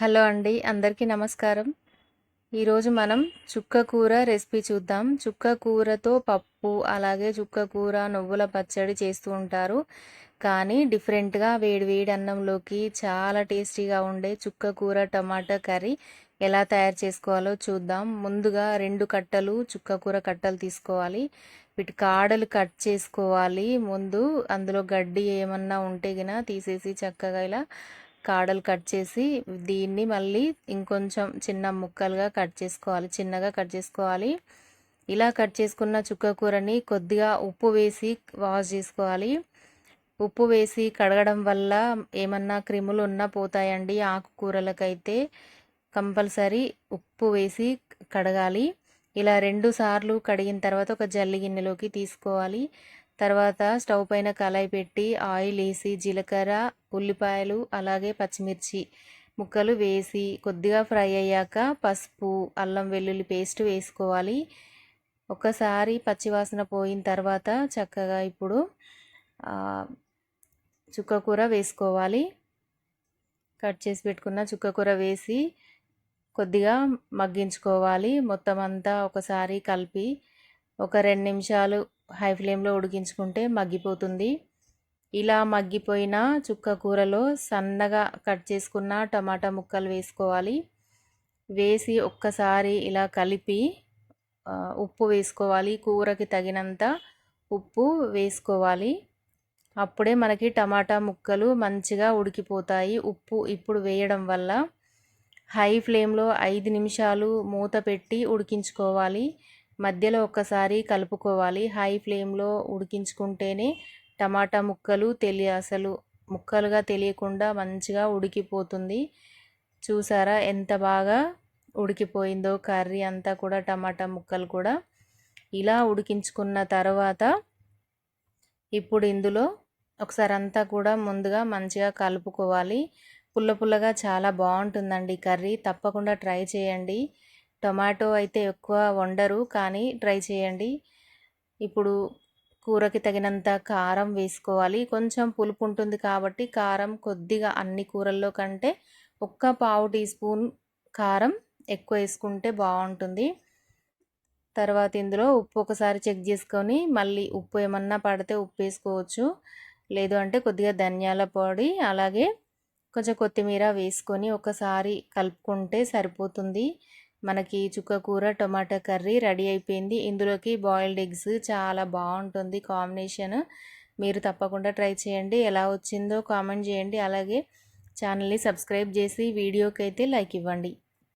Hello అండి అందరికీ నమస్కారం. ఈరోజు మనం చుక్క కూర రెసిపీ చూద్దాం. చుక్క కూరతో పప్పు అలాగే చుక్క కూర నువ్వుల పచ్చడి చేస్తూ ఉంటారు. కానీ డిఫరెంట్గా వేడి వేడి అన్నంలోకి చాలా టేస్టీగా ఉండే చుక్క కూర టమాటా కర్రీ ఎలా తయారు చేసుకోవాలో చూద్దాం. ముందుగా రెండు కట్టలు చుక్క కూర కట్టలు తీసుకోవాలి. వీటి కాడలు కట్ చేసుకోవాలి. ముందు అందులో గడ్డి ఏమన్నా ఉంటే గిన తీసేసి చక్కగా ఇలా కాడలు కట్ చేసి దీన్ని మళ్ళీ ఇంకొంచెం చిన్న ముక్కలుగా కట్ చేసుకోవాలి. చిన్నగా కట్ చేసుకోవాలి. ఇలా కట్ చేసుకున్న చుక్క కూరని కొద్దిగా ఉప్పు వేసి వాష్ చేసుకోవాలి. ఉప్పు వేసి కడగడం వల్ల ఏమన్నా క్రిములు ఉన్నా పోతాయండి ఆకుకూరలకైతే. కంపల్సరీ ఉప్పు వేసి కడగాలి. ఇలా రెండు సార్లు కడిగిన తర్వాత ఒక జల్లి గిన్నెలోకి తీసుకోవాలి. తర్వాత స్టవ్ పైన కళాయి పెట్టి ఆయిల్ వేసి జీలకర్ర ఉల్లిపాయలు అలాగే పచ్చిమిర్చి ముక్కలు వేసి కొద్దిగా ఫ్రై అయ్యాక పసుపు అల్లం వెల్లుల్లి పేస్ట్ వేసుకోవాలి. ఒకసారి పచ్చివాసన పోయిన తర్వాత చక్కగా ఇప్పుడు చుక్కకూర వేసుకోవాలి. కట్ చేసి పెట్టుకున్న చుక్కకూర వేసి కొద్దిగా మగ్గించుకోవాలి. మొత్తం అంతా ఒకసారి కలిపి ఒక రెండు నిమిషాలు హై ఫ్లేమ్లో ఉడికించుకుంటే మగ్గిపోతుంది. ఇలా మగ్గిపోయిన చుక్క కూరలో సన్నగా కట్ చేసుకున్న టమాటా ముక్కలు వేసుకోవాలి. వేసి ఒక్కసారి ఇలా కలిపి ఉప్పు వేసుకోవాలి. కూరకి తగినంత ఉప్పు వేసుకోవాలి. అప్పుడే మనకి టమాటా ముక్కలు మంచిగా ఉడికిపోతాయి. ఉప్పు ఇప్పుడు వేయడం వల్ల హై ఫ్లేమ్లో ఐదు నిమిషాలు మూత పెట్టి ఉడికించుకోవాలి. మధ్యలో ఒక్కసారి కలుపుకోవాలి. హై ఫ్లేమ్లో ఉడికించుకుంటేనే టమాటా ముక్కలు తెలియ అసలు ముక్కలుగా తెలియకుండా మంచిగా ఉడికిపోతుంది. చూసారా ఎంత బాగా ఉడికిపోయిందో కర్రీ అంతా కూడా టమాటా ముక్కలు కూడా. ఇలా ఉడికించుకున్న తర్వాత ఇప్పుడు ఇందులో ఒకసారి అంతా కూడా ముందుగా మంచిగా కలుపుకోవాలి. పుల్ల పుల్లగా చాలా బాగుంటుందండి కర్రీ. తప్పకుండా ట్రై చేయండి. టొమాటో అయితే ఎక్కువ వండరు కానీ ట్రై చేయండి. ఇప్పుడు కూరకి తగినంత కారం వేసుకోవాలి. కొంచెం పులుపు ఉంటుంది కాబట్టి కారం కొద్దిగా అన్ని కూరల్లో కంటే ఒక్క పావు టీ స్పూన్ కారం ఎక్కువ వేసుకుంటే బాగుంటుంది. తర్వాత ఇందులో ఉప్పు ఒకసారి చెక్ చేసుకొని మళ్ళీ ఉప్పు ఏమన్నా పడితే ఉప్పు వేసుకోవచ్చు. లేదు అంటే కొద్దిగా ధనియాల పొడి అలాగే కొంచెం కొత్తిమీర వేసుకొని ఒకసారి కలుపుకుంటే సరిపోతుంది. మనకి చుక్క కూర టొమాటో కర్రీ రెడీ అయిపోయింది. ఇందులోకి బాయిల్డ్ ఎగ్స్ చాలా బాగుంటుంది కాంబినేషన్. మీరు తప్పకుండా ట్రై చేయండి. ఎలా వచ్చిందో కామెంట్ చేయండి. అలాగే ఛానల్ని సబ్స్క్రైబ్ చేసి వీడియోకి అయితే లైక్ ఇవ్వండి.